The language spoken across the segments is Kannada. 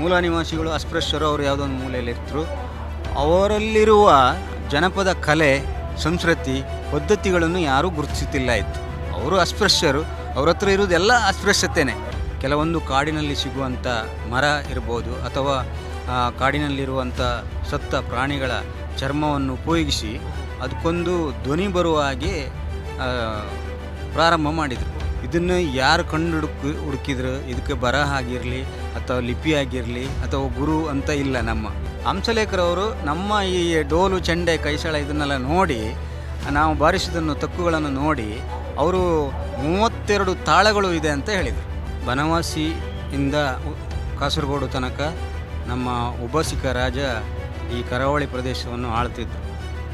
ಮೂಲ ನಿವಾಸಿಗಳು ಅಸ್ಪೃಶ್ಯರು, ಅವರು ಯಾವುದೋ ಒಂದು ಮೂಲೆಯಲ್ಲಿ ಇರ್ತರು ಅವರಲ್ಲಿರುವ ಜನಪದ ಕಲೆ, ಸಂಸ್ಕೃತಿ, ಪದ್ಧತಿಗಳನ್ನು ಯಾರೂ ಗುರುತಿಸುತ್ತಿಲ್ಲ ಇತ್ತು. ಅವರು ಅಸ್ಪೃಶ್ಯರು. ಅವ್ರ ಹತ್ರ ಇರುವುದೆಲ್ಲ ಅಸ್ಪೃಶ್ಯತೆಯೇ ಕೆಲವೊಂದು ಕಾಡಿನಲ್ಲಿ ಸಿಗುವಂಥ ಮರ ಇರ್ಬೋದು ಅಥವಾ ಕಾಡಿನಲ್ಲಿರುವಂಥ ಸತ್ತ ಪ್ರಾಣಿಗಳ ಚರ್ಮವನ್ನು ಉಪಯೋಗಿಸಿ ಅದಕ್ಕೊಂದು ಧ್ವನಿ ಬರುವ ಹಾಗೆ ಪ್ರಾರಂಭ ಮಾಡಿದರು. ಇದನ್ನು ಯಾರು ಕಂಡು ಹುಡುಕಿ ಹುಡುಕಿದ್ರು? ಇದಕ್ಕೆ ಬರಹ ಆಗಿರಲಿ ಅಥವಾ ಲಿಪಿ ಆಗಿರಲಿ ಅಥವಾ ಗುರು ಅಂತ ಇಲ್ಲ ನಮ್ಮ. ಹಂಸಲೇಖರವರು ನಮ್ಮ ಈ ಡೋಲು, ಚೆಂಡೆ, ಕೈಸಳ ಇದನ್ನೆಲ್ಲ ನೋಡಿ, ನಾವು ಬಾರಿಸಿದನ್ನು ತಕ್ಕುಗಳನ್ನು ನೋಡಿ, ಅವರು ಮೂವತ್ತೆರಡು ತಾಳಗಳು ಇದೆ ಅಂತ ಹೇಳಿದರು. ಬನವಾಸಿಯಿಂದ ಕಾಸರಗೋಡು ತನಕ ನಮ್ಮ ಉಬಾಸಿಕ ರಾಜ ಈ ಕರಾವಳಿ ಪ್ರದೇಶವನ್ನು ಆಳ್ತಿದ್ರು.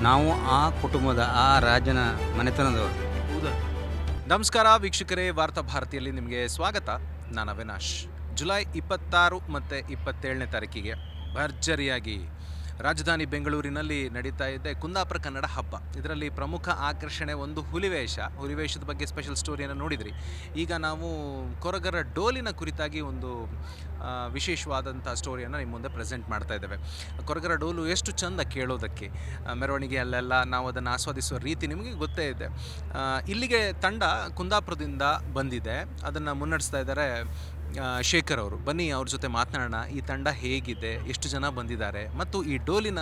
ನಾವು ಆ ಕುಟುಂಬದ, ಆ ರಾಜನ ಮನೆತನದವರು. ನಮಸ್ಕಾರ ವೀಕ್ಷಕರೇ, ವಾರ್ತಾ ಭಾರತಿಯಲ್ಲಿ ನಿಮಗೆ ಸ್ವಾಗತ. ನಾನು ಅವಿನಾಶ್. ಜುಲೈ ಇಪ್ಪತ್ತಾರು ಮತ್ತು ಇಪ್ಪತ್ತೇಳನೇ ತಾರೀಕಿಗೆ ಭರ್ಜರಿಯಾಗಿ ರಾಜಧಾನಿ ಬೆಂಗಳೂರಿನಲ್ಲಿ ನಡೀತಾ ಇದೆ ಕುಂದಾಪುರ ಕನ್ನಡ ಹಬ್ಬ. ಇದರಲ್ಲಿ ಪ್ರಮುಖ ಆಕರ್ಷಣೆ ಒಂದು ಹುಲಿವೇಷ. ಹುಲಿವೇಷದ ಬಗ್ಗೆ ಸ್ಪೆಷಲ್ ಸ್ಟೋರಿಯನ್ನು ನೋಡಿದ್ರಿ. ಈಗ ನಾವು ಕೊರಗರ ಡೋಲಿನ ಕುರಿತಾಗಿ ಒಂದು ವಿಶೇಷವಾದಂಥ ಸ್ಟೋರಿಯನ್ನು ನಿಮ್ಮ ಮುಂದೆ ಪ್ರೆಸೆಂಟ್ ಮಾಡ್ತಾ ಇದ್ದೇವೆ. ಕೊರಗರ ಡೋಲು ಎಷ್ಟು ಚಂದ ಕೇಳೋದಕ್ಕೆ. ಮೆರವಣಿಗೆ ಅಲ್ಲೆಲ್ಲ ನಾವು ಅದನ್ನು ಆಸ್ವಾದಿಸುವ ರೀತಿ ನಿಮಗೆ ಗೊತ್ತೇ ಇದೆ. ಇಲ್ಲಿಗೆ ತಂಡ ಕುಂದಾಪುರದಿಂದ ಬಂದಿದೆ. ಅದನ್ನು ಮುನ್ನಡೆಸ್ತಾ ಇದ್ದಾರೆ ಶೇಖರ್ ಅವರು ಬನ್ನಿ ಅವ್ರ ಜೊತೆ ಮಾತನಾಡೋಣ ಈ ತಂಡ ಹೇಗಿದೆ ಎಷ್ಟು ಜನ ಬಂದಿದ್ದಾರೆ ಮತ್ತು ಈ ಡೋಲಿನ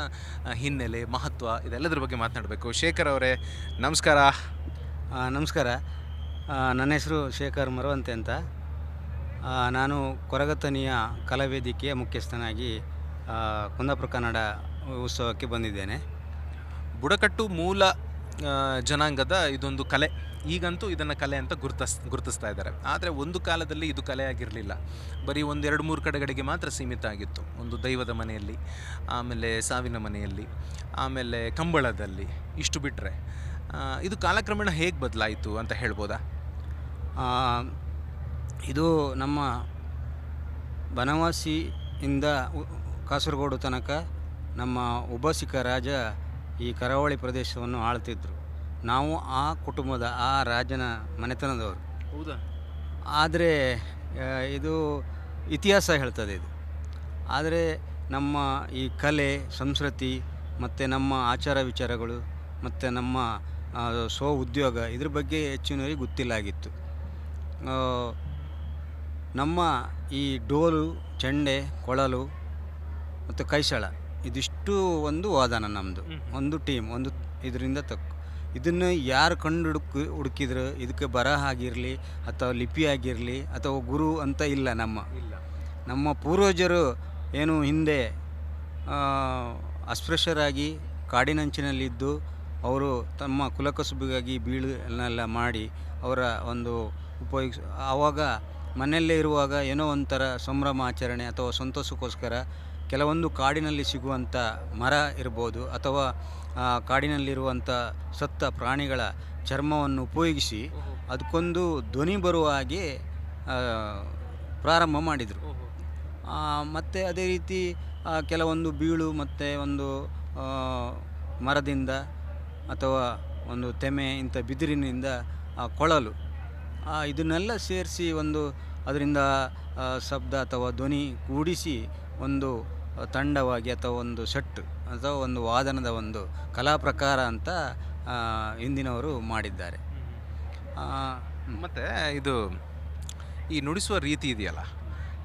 ಹಿನ್ನೆಲೆ ಮಹತ್ವ ಇದೆಲ್ಲದರ ಬಗ್ಗೆ ಮಾತನಾಡಬೇಕು. ಶೇಖರ್ ಅವರೇ ನಮಸ್ಕಾರ. ನಮಸ್ಕಾರ. ನನ್ನ ಹೆಸರು ಶೇಖರ್ ಮರವಂತೆ ಅಂತ. ನಾನು ಕೊರಗತನಿಯ ಕಲಾವೇದಿಕೆಯ ಮುಖ್ಯಸ್ಥನಾಗಿ ಕುಂದಾಪುರ ಕನ್ನಡ ಉತ್ಸವಕ್ಕೆ ಬಂದಿದ್ದೇನೆ. ಬುಡಕಟ್ಟು ಮೂಲ ಜನಾಂಗದ ಇದೊಂದು ಕಲೆ. ಈಗಂತೂ ಇದನ್ನು ಕಲೆ ಅಂತ ಗುರುತಿಸ್, ಗುರುತಿಸ್ತಾ ಇದ್ದಾರೆ. ಆದರೆ ಒಂದು ಕಾಲದಲ್ಲಿ ಇದು ಕಲೆ ಆಗಿರಲಿಲ್ಲ ಬರೀ ಒಂದು ಎರಡು ಮೂರು ಕಡೆಗಳಿಗೆ ಮಾತ್ರ ಸೀಮಿತ ಆಗಿತ್ತು. ಒಂದು ದೈವದ ಮನೆಯಲ್ಲಿ, ಆಮೇಲೆ ಸಾವಿನ ಮನೆಯಲ್ಲಿ, ಆಮೇಲೆ ಕಂಬಳದಲ್ಲಿ ಇಷ್ಟು ಬಿಟ್ಟರೆ ಇದು ಕಾಲಕ್ರಮೇಣ ಹೇಗೆ ಬದಲಾಯಿತು ಅಂತ ಹೇಳ್ಬೋದಾ? ಇದು ನಮ್ಮ ಬನವಾಸಿಯಿಂದ ಕಾಸರಗೋಡು ತನಕ ನಮ್ಮ ಉಬಾಸಿಕ ರಾಜ ಈ ಕರಾವಳಿ ಪ್ರದೇಶವನ್ನು ಆಳ್ತಿದ್ರು. ನಾವು ಆ ಕುಟುಂಬದ ಆ ರಾಜನ ಮನೆತನದವರು. ಹೌದಾ? ಆದರೆ ಇದು ಇತಿಹಾಸ ಹೇಳ್ತದೆ ಇದು. ಆದರೆ ನಮ್ಮ ಈ ಕಲೆ ಸಂಸ್ಕೃತಿ ಮತ್ತು ನಮ್ಮ ಆಚಾರ ವಿಚಾರಗಳು ಮತ್ತು ನಮ್ಮ ಸ್ವ ಉದ್ಯೋಗ ಇದ್ರ ಬಗ್ಗೆ ಹೆಚ್ಚಿನವರಿಗೆ ಗೊತ್ತಿಲ್ಲಾಗಿತ್ತು. ನಮ್ಮ ಈ ಡೋಲು ಚೆಂಡೆ ಕೊಳಲು ಮತ್ತು ಕೈಸಳ ಇದಿಷ್ಟು ಒಂದು ವಾದನ ನಮ್ಮದು ಒಂದು ಟೀಮ್ ಒಂದು ಇದರಿಂದ ತಕ್ಕು. ಇದನ್ನು ಯಾರು ಕಂಡು ಹುಡುಕಿ ಹುಡುಕಿದ್ರು ಇದಕ್ಕೆ ಬರಹ ಆಗಿರಲಿ ಅಥವಾ ಲಿಪಿ ಆಗಿರಲಿ ಅಥವಾ ಗುರು ಅಂತ ಇಲ್ಲ ನಮ್ಮ. ಇಲ್ಲ. ನಮ್ಮ ಪೂರ್ವಜರು ಏನು ಹಿಂದೆ ಅಸ್ಪೃಶ್ಯರಾಗಿ ಕಾಡಿನಂಚಿನಲ್ಲಿದ್ದು ಅವರು ತಮ್ಮ ಕುಲಕಸುಬಿಗಾಗಿ ಬೀಳನ್ನೆಲ್ಲ ಮಾಡಿ ಅವರ ಒಂದು ಉಪಯೋಗಿಸ ಆವಾಗ ಮನೆಯಲ್ಲೇ ಇರುವಾಗ ಏನೋ ಒಂಥರ ಸಂಭ್ರಮ ಆಚರಣೆ ಅಥವಾ ಸಂತೋಷಕ್ಕೋಸ್ಕರ ಕೆಲವೊಂದು ಕಾಡಿನಲ್ಲಿ ಸಿಗುವಂಥ ಮರ ಇರ್ಬೋದು ಅಥವಾ ಕಾಡಿನಲ್ಲಿರುವಂಥ ಸತ್ತ ಪ್ರಾಣಿಗಳ ಚರ್ಮವನ್ನು ಉಪಯೋಗಿಸಿ ಅದಕ್ಕೊಂದು ಧ್ವನಿ ಬರುವ ಹಾಗೆ ಪ್ರಾರಂಭ ಮಾಡಿದರು. ಮತ್ತು ಅದೇ ರೀತಿ ಕೆಲವೊಂದು ಬೀಳು ಮತ್ತು ಒಂದು ಮರದಿಂದ ಅಥವಾ ಒಂದು ತೆಮೆ ಇಂಥ ಬಿದಿರಿನಿಂದ ಕೊಳಲು. ಇದನ್ನೆಲ್ಲ ಸೇರಿಸಿ ಒಂದು, ಅದರಿಂದ ಶಬ್ದ ಅಥವಾ ಧ್ವನಿ ಕೂಡಿಸಿ ಒಂದು ತಂಡವಾಗಿ ಅಥವಾ ಒಂದು ಸೆಟ್ ಅಥವಾ ಒಂದು ವಾದನದ ಒಂದು ಕಲಾ ಪ್ರಕಾರ ಅಂತ ಇಂದಿನವರು ಹಿಂದಿನವರು ಮಾಡಿದ್ದಾರೆ. ಮತ್ತು ಇದು ಈ ನುಡಿಸುವ ರೀತಿ ಇದೆಯಲ್ಲ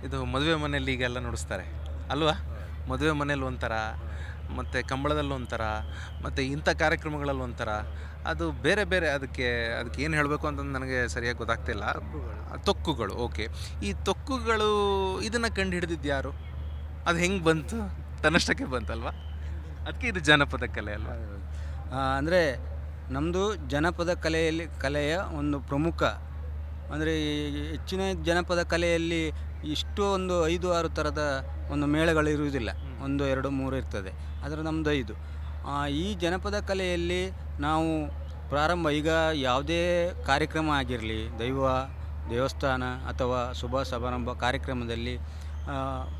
ಇದು ಮದುವೆ ಮನೆಯಲ್ಲಿ ಈಗೆಲ್ಲ ನುಡಿಸ್ತಾರೆ. ಅಲ್ವಾ? ಮದುವೆ ಮನೇಲಿ ಒಂಥರ ಮತ್ತು ಕಂಬಳದಲ್ಲಿ ಒಂಥರ ಮತ್ತು ಇಂಥ ಕಾರ್ಯಕ್ರಮಗಳಲ್ಲಿ ಒಂಥರ. ಅದು ಬೇರೆ ಬೇರೆ ಅದಕ್ಕೆ ಅದಕ್ಕೆ ಏನು ಹೇಳಬೇಕು ಅಂತ ನನಗೆ ಸರಿಯಾಗಿ ಗೊತ್ತಾಗ್ತಿಲ್ಲ. ತೊಕ್ಕುಗಳು ಓಕೆ. ಈ ತೊಕ್ಕುಗಳು ಇದನ್ನು ಕಂಡು ಹಿಡಿದಿದ್ದು ಯಾರು? ಅದು ಹೆಂಗೆ ಬಂತು? ತನ್ನಷ್ಟಕ್ಕೆ ಬಂತಲ್ವಾ? ಅದಕ್ಕೆ ಇದು ಜನಪದ ಕಲೆ ಅಲ್ವಾ? ಅಂದರೆ ನಮ್ಮದು ಜನಪದ ಕಲೆಯಲ್ಲಿ, ಕಲೆಯ ಒಂದು ಪ್ರಮುಖ, ಅಂದರೆ ಹೆಚ್ಚಿನ ಜನಪದ ಕಲೆಯಲ್ಲಿ ಇಷ್ಟು ಒಂದು ಐದು, ಆರು ಥರದ ಒಂದು ಮೇಳಗಳು ಇರುವುದಿಲ್ಲ. ಒಂದು, ಎರಡು, ಮೂರು ಇರ್ತದೆ. ಆದರೆ ನಮ್ಮದು ಐದು. ಈ ಜನಪದ ಕಲೆಯಲ್ಲಿ ನಾವು ಪ್ರಾರಂಭ, ಈಗ ಯಾವುದೇ ಕಾರ್ಯಕ್ರಮ ಆಗಿರಲಿ, ದೈವ, ದೇವಸ್ಥಾನ ಅಥವಾ ಶುಭ ಸಮಾರಂಭ ಕಾರ್ಯಕ್ರಮದಲ್ಲಿ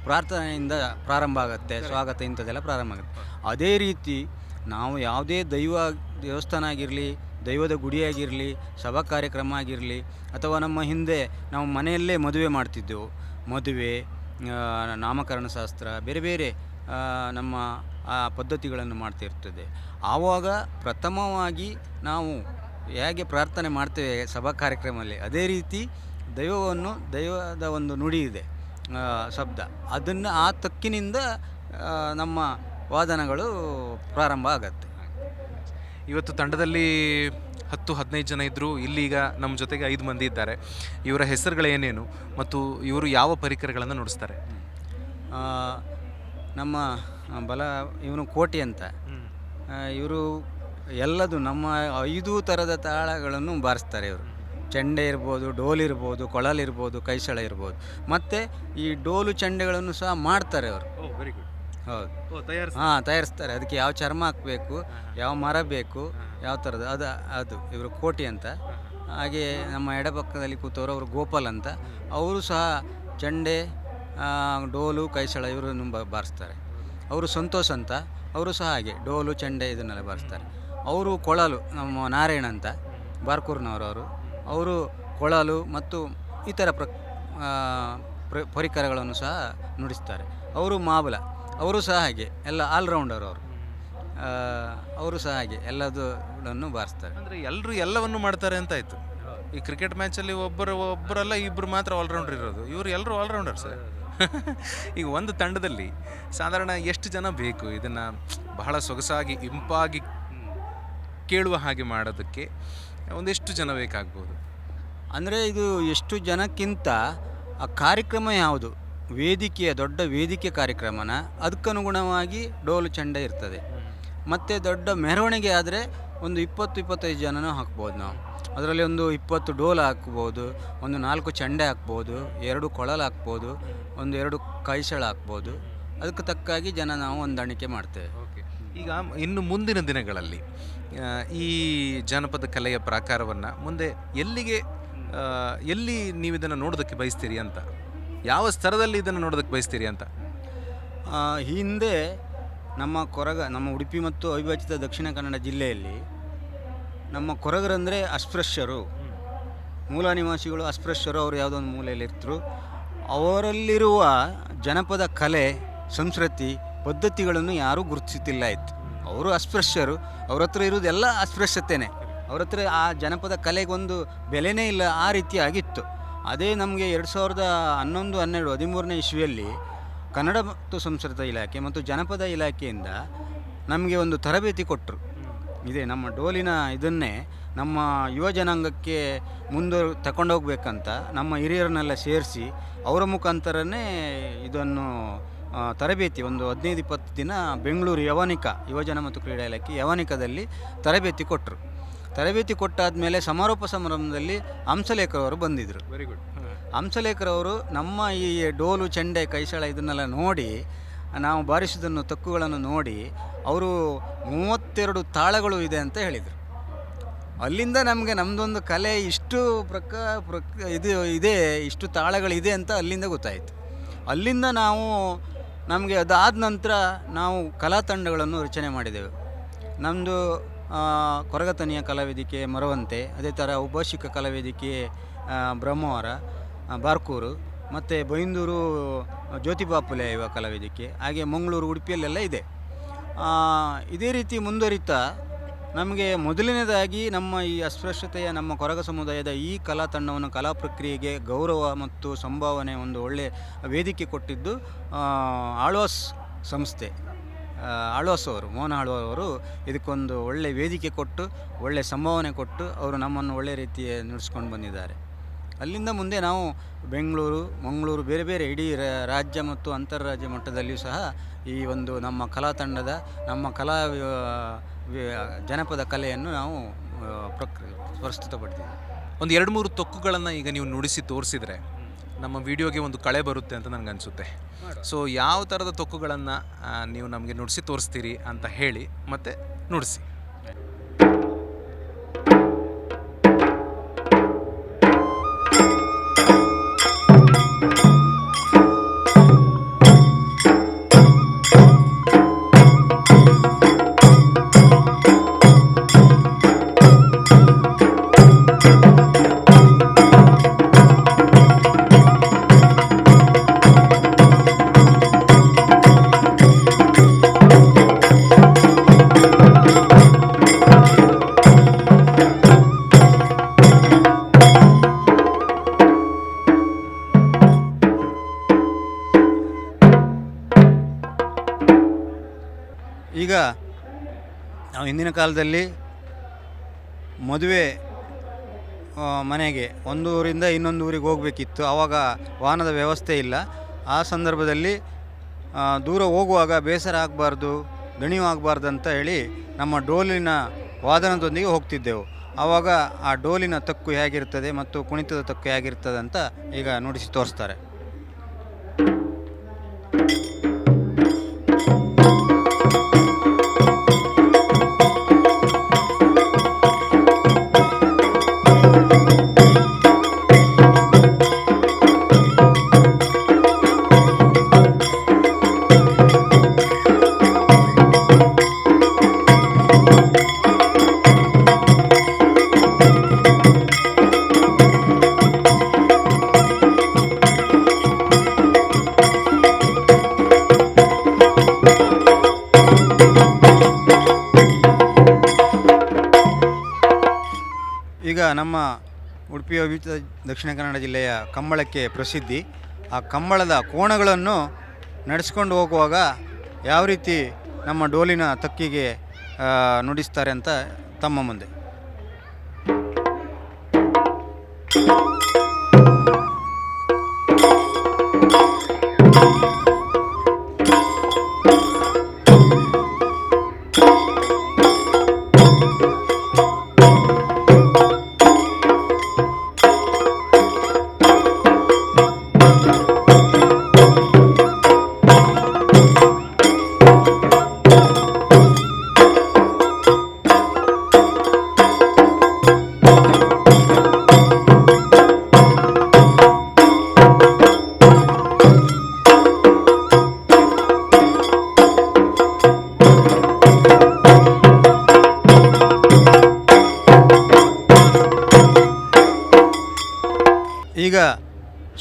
ಪ್ರಾರ್ಥನೆಯಿಂದ ಪ್ರಾರಂಭ ಆಗುತ್ತೆ, ಸ್ವಾಗತ ಇಂಥದ್ದೆಲ್ಲ ಪ್ರಾರಂಭ ಆಗುತ್ತೆ. ಅದೇ ರೀತಿ ನಾವು ಯಾವುದೇ ದೈವ ದೇವಸ್ಥಾನ ಆಗಿರಲಿ, ದೈವದ ಗುಡಿಯಾಗಿರಲಿ ಸಭಾ ಕಾರ್ಯಕ್ರಮ ಆಗಿರಲಿ, ಅಥವಾ ನಮ್ಮ ಹಿಂದೆ ನಾವು ಮನೆಯಲ್ಲೇ ಮದುವೆ ಮಾಡ್ತಿದ್ದೆವು. ಮದುವೆ ನಾಮಕರಣ ಶಾಸ್ತ್ರ, ಬೇರೆ ಬೇರೆ ನಮ್ಮ, ಆ, ಪದ್ಧತಿಗಳನ್ನು ಮಾಡ್ತಿರ್ತದೆ ಆವಾಗ ಪ್ರಥಮವಾಗಿ ನಾವು ಹೇಗೆ ಪ್ರಾರ್ಥನೆ ಮಾಡ್ತೇವೆ ಸಭಾ ಕಾರ್ಯಕ್ರಮದಲ್ಲಿ? ಅದೇ ರೀತಿ ದೈವವನ್ನು, ದೈವದ ಒಂದು ನುಡಿ ಇದೆ. ಶಬ್ದ. ಅದನ್ನು ಆ ತಕ್ಕಿನಿಂದ ನಮ್ಮ ವಾದನಗಳು ಪ್ರಾರಂಭ ಆಗತ್ತೆ. ಇವತ್ತು ತಂಡದಲ್ಲಿ ಹತ್ತು ಹದಿನೈದು ಜನ ಇದ್ದರು ಇಲ್ಲಿಗ ನಮ್ಮ ಜೊತೆಗೆ ಐದು ಮಂದಿ ಇದ್ದಾರೆ. ಇವರ ಹೆಸರುಗಳೇನೇನು ಮತ್ತು ಇವರು ಯಾವ ಪರಿಕರಗಳನ್ನು ನುಡಿಸ್ತಾರೆ? ನಮ್ಮ ಬಲ ಇವನು ಕೋಟಿ ಅಂತ. ಇವರು ಎಲ್ಲದು ನಮ್ಮ ಐದು ಥರದ ತಾಳಗಳನ್ನು ಬಾರಿಸ್ತಾರೆ ಇವರು. ಚೆಂಡೆ ಇರ್ಬೋದು ಡೋಲಿರ್ಬೋದು ಕೊಳಲಿರ್ಬೋದು ಕೈಸಳ ಇರ್ಬೋದು. ಮತ್ತು ಈ ಡೋಲು ಚೆಂಡೆಗಳನ್ನು ಸಹ ಮಾಡ್ತಾರೆ ಅವರು. ವೆರಿ ಗುಡ್ ಹೌದು. ಹಾಂ ತಯಾರಿಸ್ತಾರೆ. ಅದಕ್ಕೆ ಯಾವ ಚರ್ಮ ಹಾಕಬೇಕು ಯಾವ ಮರ ಬೇಕು ಯಾವ ಥರದ್ದು ಅದು ಅದು ಇವರು ಕೋಟಿ ಅಂತ. ಹಾಗೆ ನಮ್ಮ ಎಡಪಕ್ಕದಲ್ಲಿ ಕೂತವರು ಅವರು ಗೋಪಾಲ್ ಅಂತ. ಅವರು ಸಹ ಚಂಡೆ ಡೋಲು ಕೈಸಳ ಇವರನ್ನು ಬಾರಿಸ್ತಾರೆ. ಅವರು ಸಂತೋಷ್ ಅಂತ. ಅವರು ಸಹ ಹಾಗೆ ಡೋಲು ಚಂಡೆ ಇದನ್ನೆಲ್ಲ ಬಾರಿಸ್ತಾರೆ. ಅವರು ಕೊಳಲು ನಮ್ಮ ನಾರಾಯಣ ಅಂತ ಬಾರ್ಕೂರ್ನವರು ಅವರು ಕೊಳಲು ಮತ್ತು ಇತರ ಪ್ರ- ಪರಿಕರಗಳನ್ನು ಸಹ ನುಡಿಸ್ತಾರೆ. ಅವರು ಮಾಬಲ ಅವರು ಸಹ ಹಾಗೆ, ಎಲ್ಲ ಆಲ್ರೌಂಡರ್ ಅವರು. ಅವರು ಸಹ ಹಾಗೆ, ಎಲ್ಲದನ್ನು ಬಾರಿಸ್ತಾರೆ. ಅಂದರೆ ಎಲ್ಲರೂ ಎಲ್ಲವನ್ನು ಮಾಡ್ತಾರೆ ಅಂತ ಆಯಿತು. ಈ ಕ್ರಿಕೆಟ್ ಮ್ಯಾಚಲ್ಲಿ ಒಬ್ಬರು, ಒಬ್ಬರಲ್ಲ ಇಬ್ಬರು ಮಾತ್ರ ಆಲ್ರೌಂಡರ್ ಇರೋದು. ಇವರು ಎಲ್ಲರೂ ಆಲ್ರೌಂಡರ್ ಸರ್. ಈಗ ಒಂದು ತಂಡದಲ್ಲಿ ಸಾಧಾರಣ ಎಷ್ಟು ಜನ ಬೇಕು? ಇದನ್ನು ಬಹಳ ಸೊಗಸಾಗಿ, ಇಂಪಾಗಿ ಕೇಳುವ ಹಾಗೆ ಮಾಡೋದಕ್ಕೆ ಒಂದೆಷ್ಟು ಜನ ಬೇಕಾಗ್ಬೋದು. ಅಂದರೆ ಇದು ಎಷ್ಟು ಜನಕ್ಕಿಂತ ಆ ಕಾರ್ಯಕ್ರಮ ಯಾವುದು? ವೇದಿಕೆಯ ದೊಡ್ಡ ವೇದಿಕೆ ಕಾರ್ಯಕ್ರಮನ ಅದಕ್ಕನುಗುಣವಾಗಿ ಡೋಲು ಚಂಡ ಇರ್ತದೆ. ಮತ್ತು ದೊಡ್ಡ ಮೆರವಣಿಗೆ ಆದರೆ ಒಂದು ಇಪ್ಪತ್ತು, ಇಪ್ಪತ್ತೈದು ಜನನೂ ಹಾಕ್ಬೋದು ನಾವು. ಅದರಲ್ಲಿ ಒಂದು ಇಪ್ಪತ್ತು ಡೋಲ್ ಹಾಕ್ಬೋದು, ಒಂದು ನಾಲ್ಕು ಚಂಡೆ ಹಾಕ್ಬೋದು, ಎರಡು ಕೊಳಲು ಹಾಕ್ಬೋದು, ಒಂದು ಎರಡು ಕೈಸಳ ಹಾಕ್ಬೋದು. ಅದಕ್ಕೆ ತಕ್ಕಾಗಿ ಜನ ನಾವು ಹೊಂದಾಣಿಕೆ ಮಾಡ್ತೇವೆ. ಈಗ ಇನ್ನು ಮುಂದಿನ ದಿನಗಳಲ್ಲಿ ಈ ಜಾನಪದ ಕಲೆಯ ಪ್ರಾಕಾರವನ್ನು ಮುಂದೆ ಎಲ್ಲಿಗೆ ಎಲ್ಲಿ ನೀವು ಇದನ್ನು ನೋಡೋದಕ್ಕೆ ಬಯಸ್ತೀರಿ ಅಂತ, ಯಾವ ಸ್ಥಳದಲ್ಲಿ ಇದನ್ನು ನೋಡೋದಕ್ಕೆ ಬಯಸ್ತೀರಿ ಅಂತ? ಹಿಂದೆ ನಮ್ಮ ಕೊರಗ, ನಮ್ಮ ಉಡುಪಿ ಮತ್ತು ಅವಿಭಾಜಿತ ದಕ್ಷಿಣ ಕನ್ನಡ ಜಿಲ್ಲೆಯಲ್ಲಿ ನಮ್ಮ ಕೊರಗರಂದರೆ ಅಸ್ಪೃಶ್ಯರು. ಮೂಲ ನಿವಾಸಿಗಳು ಅಸ್ಪೃಶ್ಯರು, ಅವರು ಯಾವುದೋ ಒಂದು ಮೂಲೆಯಲ್ಲಿ ಇರ್ತರು ಅವರಲ್ಲಿರುವ ಜನಪದ ಕಲೆ, ಸಂಸ್ಕೃತಿ ಪದ್ಧತಿಗಳನ್ನು ಯಾರೂ ಗುರುತಿಸುತ್ತಿಲ್ಲ ಇತ್ತು ಅವರು ಅಸ್ಪೃಶ್ಯರು. ಅವ್ರ ಹತ್ರ ಇರುವುದೆಲ್ಲ ಅಸ್ಪೃಶ್ಯತೆಯೇ ಅವ್ರ ಹತ್ರ ಆ ಜನಪದ ಕಲೆಗೊಂದು ಬೆಲೆನೇ ಇಲ್ಲ, ಆ ರೀತಿಯಾಗಿತ್ತು. ಅದೇ ನಮಗೆ ಎರಡು ಸಾವಿರದ ಹನ್ನೊಂದು, ಹನ್ನೆರಡು, ಹದಿಮೂರನೇ ಇಸ್ವಿಯಲ್ಲಿ ಕನ್ನಡ ಮತ್ತು ಸಂಸ್ಕೃತ ಇಲಾಖೆ ಮತ್ತು ಜನಪದ ಇಲಾಖೆಯಿಂದ ನಮಗೆ ಒಂದು ತರಬೇತಿ ಕೊಟ್ಟರು ಇದೆ ನಮ್ಮ ಡೋಲಿನ ಇದನ್ನೇ ನಮ್ಮ ಯುವ ಜನಾಂಗಕ್ಕೆ ಮುಂದೆ ತಗೊಂಡೋಗ್ಬೇಕಂತ ನಮ್ಮ ಹಿರಿಯರನ್ನೆಲ್ಲ ಸೇರಿಸಿ ಅವರ ಮುಖಾಂತರನೇ ಇದನ್ನು ತರಬೇತಿ ಒಂದು ಹದಿನೈದು ಇಪ್ಪತ್ತು ದಿನ ಬೆಂಗಳೂರು ಯವನಿಕ ಯುವಜನ ಮತ್ತು ಕ್ರೀಡಾ ಇಲಾಖೆ ಯವನಿಕದಲ್ಲಿ ತರಬೇತಿ ಕೊಟ್ಟರು ತರಬೇತಿ ಕೊಟ್ಟಾದಮೇಲೆ ಸಮಾರೋಪ ಸಮಾರಂಭದಲ್ಲಿ ಹಂಸಲೇಖರವರು ಬಂದಿದ್ದರು ವೆರಿ ಗುಡ್ ಹಂಸಲೇಖರವರು ನಮ್ಮ ಈ ಡೋಲು ಚೆಂಡೆ ಕೈಸಳ ಇದನ್ನೆಲ್ಲ ನೋಡಿ ನಾವು ಬಾರಿಸಿದನ್ನು ತಕ್ಕುಗಳನ್ನು ನೋಡಿ ಅವರು ಮೂವತ್ತೆರಡು ತಾಳಗಳು ಇದೆ ಅಂತ ಹೇಳಿದರು. ಅಲ್ಲಿಂದ ನಮಗೆ ನಮ್ಮದೊಂದು ಕಲೆ ಇಷ್ಟು ಪ್ರಕ ಪ್ರಕ ಇದು ಇದೆ ಇಷ್ಟು ತಾಳಗಳಿದೆ ಅಂತ ಅಲ್ಲಿಂದ ಗೊತ್ತಾಯಿತು. ಅಲ್ಲಿಂದ ನಾವು ನಮಗೆ ಅದಾದ ನಂತರ ನಾವು ಕಲಾ ತಂಡಗಳನ್ನು ರಚನೆ ಮಾಡಿದೆವು. ನಮ್ಮದು ಕೊರಗತನಿಯ ಕಲಾವೇದಿಕೆ ಮರವಂತೆ, ಅದೇ ಥರ ಉಪಶಿಕ ಕಲಾವೇದಿಕೆ ಬ್ರಹ್ಮವಾರ ಬಾರ್ಕೂರು, ಮತ್ತು ಬೈಂದೂರು ಜ್ಯೋತಿಬಾಪುಲೆ ಇವ ಕಲಾವೇದಿಕೆ, ಹಾಗೆ ಮಂಗಳೂರು, ಉಡುಪಿಯಲ್ಲೆಲ್ಲ ಇದೆ. ಇದೇ ರೀತಿ ಮುಂದುವರಿತಾ ನಮಗೆ ಮೊದಲನೇದಾಗಿ ನಮ್ಮ ಈ ಅಸ್ಪೃಶ್ಯತೆಯ, ನಮ್ಮ ಕೊರಗ ಸಮುದಾಯದ ಈ ಕಲಾ ತಂಡವನ್ನು, ಕಲಾ ಪ್ರಕ್ರಿಯೆಗೆ ಗೌರವ ಮತ್ತು ಸಂಭಾವನೆ ಒಂದು ಒಳ್ಳೆಯ ವೇದಿಕೆ ಕೊಟ್ಟಿದ್ದು ಆಳ್ವಾಸ್ ಸಂಸ್ಥೆ. ಆಳ್ವಾಸ್ ಅವರು, ಮೋಹನ ಆಳ್ವಾಸ್ ಅವರು ಇದಕ್ಕೊಂದು ಒಳ್ಳೆ ವೇದಿಕೆ ಕೊಟ್ಟು, ಒಳ್ಳೆ ಸಂಭಾವನೆ ಕೊಟ್ಟು ಅವರು ನಮ್ಮನ್ನು ಒಳ್ಳೆ ರೀತಿಯ ನುಡಿಸ್ಕೊಂಡು ಬಂದಿದ್ದಾರೆ. ಅಲ್ಲಿಂದ ಮುಂದೆ ನಾವು ಬೆಂಗಳೂರು, ಮಂಗಳೂರು, ಬೇರೆ ಬೇರೆ ಇಡೀ ರಾಜ್ಯ ಮತ್ತು ಅಂತಾರಾಜ್ಯ ಮಟ್ಟದಲ್ಲಿಯೂ ಸಹ ಈ ಒಂದು ನಮ್ಮ ಕಲಾ ತಂಡದ, ನಮ್ಮ ಕಲಾ ಜನಪದ ಕಲೆಯನ್ನು ನಾವು ಪ್ರಕ್ ಪ್ರಸ್ತುತಪಡ್ತೀವಿ ಒಂದು ಎರಡು ಮೂರು ತೊಕ್ಕುಗಳನ್ನು ಈಗ ನೀವು ನುಡಿಸಿ ತೋರಿಸಿದರೆ ನಮ್ಮ ವಿಡಿಯೋಗೆ ಒಂದು ಕಳೆ ಬರುತ್ತೆ ಅಂತ ನನಗೆ ಅನಿಸುತ್ತೆ. ಸೊ ಯಾವ ಥರದ ತೊಕ್ಕುಗಳನ್ನು ನೀವು ನಮಗೆ ನುಡಿಸಿ ತೋರಿಸ್ತೀರಿ ಅಂತ ಹೇಳಿ ಮತ್ತೆ ನುಡಿಸಿ. ಕಾಲದಲ್ಲಿ ಮದುವೆ ಮನೆಗೆ ಒಂದು ಊರಿಂದ ಇನ್ನೊಂದು ಊರಿಗೆ ಹೋಗಬೇಕಿತ್ತು. ಆವಾಗ ವಾಹನದ ವ್ಯವಸ್ಥೆ ಇಲ್ಲ. ಆ ಸಂದರ್ಭದಲ್ಲಿ ದೂರ ಹೋಗುವಾಗ ಬೇಸರ ಆಗಬಾರ್ದು ದಣಿವು ಆಗಬಾರ್ದು ಅಂತ ಹೇಳಿ ನಮ್ಮ ಡೋಲಿನ ವಾದನದೊಂದಿಗೆ ಹೋಗ್ತಿದ್ದೆವು. ಆವಾಗ ಆ ಡೋಲಿನ ತಕ್ಕು ಹೇಗಿರ್ತದೆ ಮತ್ತು ಕುಣಿತದ ತಕ್ಕು ಹೇಗಿರ್ತದೆ ಅಂತ ಈಗ ನುಡಿಸಿ ತೋರಿಸ್ತಾರೆ. ನಮ್ಮ ಉಡುಪಿ ವಿವಿಧ ದಕ್ಷಿಣ ಕನ್ನಡ ಜಿಲ್ಲೆಯ ಕಂಬಳಕ್ಕೆ ಪ್ರಸಿದ್ಧಿ. ಆ ಕಂಬಳದ ಕೋಣಗಳನ್ನು ನಡೆಸ್ಕೊಂಡು ಹೋಗುವಾಗ ಯಾವ ರೀತಿ ನಮ್ಮ ಡೋಲಿನ ತಕ್ಕಿಗೆ ನುಡಿಸ್ತಾರೆ ಅಂತ ತಮ್ಮ ಮುಂದೆ.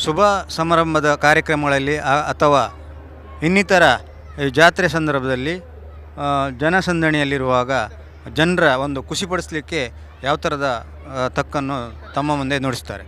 ಶುಭ ಸಮಾರಂಭದ ಕಾರ್ಯಕ್ರಮಗಳಲ್ಲಿ ಅಥವಾ ಇನ್ನಿತರ ಜಾತ್ರೆ ಸಂದರ್ಭದಲ್ಲಿ ಜನಸಂದಣಿಯಲ್ಲಿರುವಾಗ ಜನರ ಒಂದು ಖುಷಿಪಡಿಸಲಿಕ್ಕೆ ಯಾವ ಥರದ ತಕ್ಕನ್ನು ತಮ್ಮ ಮುಂದೆ ನುಡಿಸ್ತಾರೆ